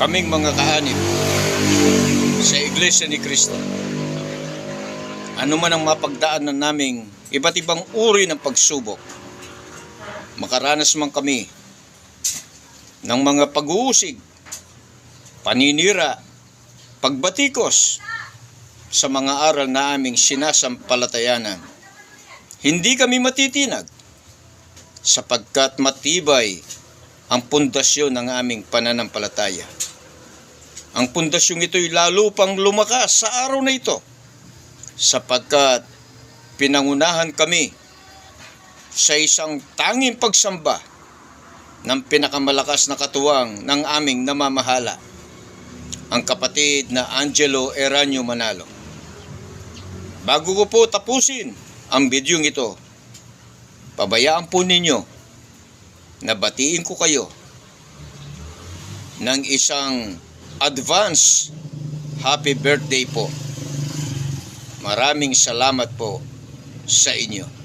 kaming mga kaanib sa Iglesia ni Cristo. Ano man ang mapagdaanan naming iba't ibang uri ng pagsubok, makaranas man kami ng mga pag-uusig, paninira, pagbatikos sa mga aral na aming sinasampalatayanan. Hindi kami matitinag sapagkat matibay ang pundasyon ng aming pananampalataya. Ang pundasyong ito'y lalo pang lumakas sa araw na ito sapagkat pinangunahan kami sa isang tanging pagsamba ng pinakamalakas na katuwang ng aming namamahala, ang kapatid na Angelo Eranio Manalo. Bago ko po tapusin ang bidyong ito, pabayaan po ninyo na batiin ko kayo ng isang advance happy birthday po. Maraming salamat po sa inyo.